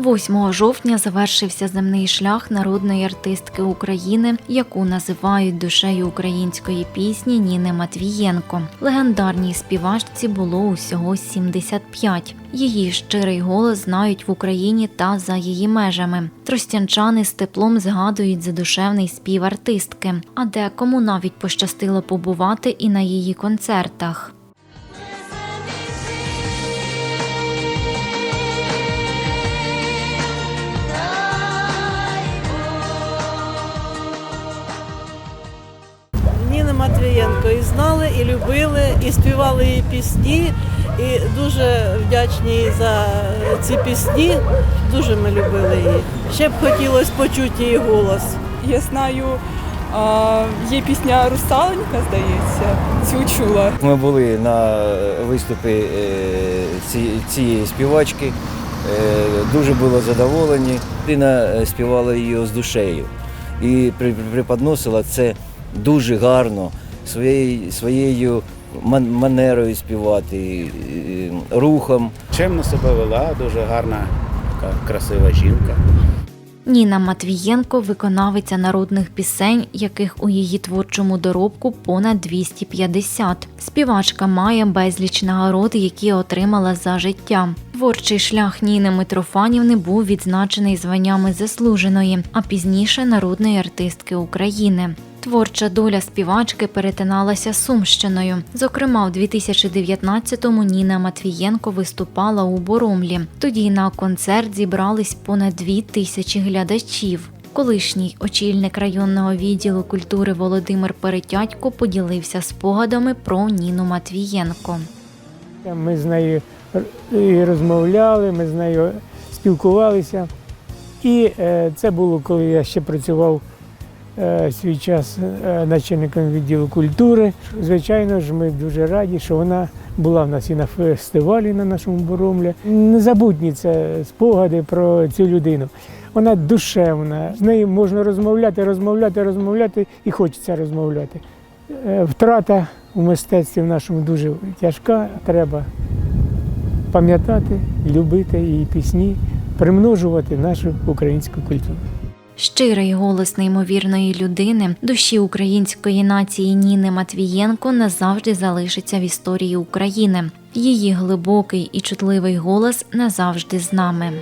8 жовтня завершився земний шлях народної артистки України, яку називають душею української пісні Ніни Матвієнко. Легендарній співачці було усього 75. Її щирий голос знають в Україні та за її межами. Тростянчани з теплом згадують задушевний спів артистки, а декому навіть пощастило побувати і на її концертах. Матвієнко і знали, і любили, і співали її пісні. І дуже вдячні їй за ці пісні. Дуже ми любили її. Ще б хотілося почути її голос. Я знаю, є пісня Русаленька, здається, цю чула. Ми були на виступі е, цієї співачки, е, дуже були задоволені. Дина е, співала її з душею і при- преподносила це дуже гарно, своєю, своєю манерою співати, рухом. Чемно себе вела, дуже гарна, така красива жінка. Ніна Матвієнко виконавиця народних пісень, яких у її творчому доробку понад 250. Співачка має безліч нагород, які отримала за життя. Творчий шлях Ніни Митрофанівни був відзначений званнями заслуженої, а пізніше народної артистки України. Творча доля співачки перетиналася Сумщиною. Зокрема, в 2019-му Ніна Матвієнко виступала у Боромлі. Тоді на концерт зібрались понад дві тисячі глядачів. Колишній очільник районного відділу культури Володимир Перетятько поділився спогадами про Ніну Матвієнко. Ми з нею і розмовляли, ми з нею спілкувалися. І е, це було, коли я ще працював свій час е, начальником відділу культури. Звичайно ж, ми дуже раді, що вона була в нас і на фестивалі на нашому Боромлі. Незабутні це спогади про цю людину. Вона душевна, з нею можна розмовляти, розмовляти, розмовляти і хочеться розмовляти. Е, Втрата у мистецтві в нашому дуже тяжка. Треба пам'ятати, любити її пісні, примножувати нашу українську культуру. Щирий голос неймовірної людини, душі української нації Ніни Матвієнко назавжди залишиться в історії України. Її глибокий і чутливий голос назавжди з нами.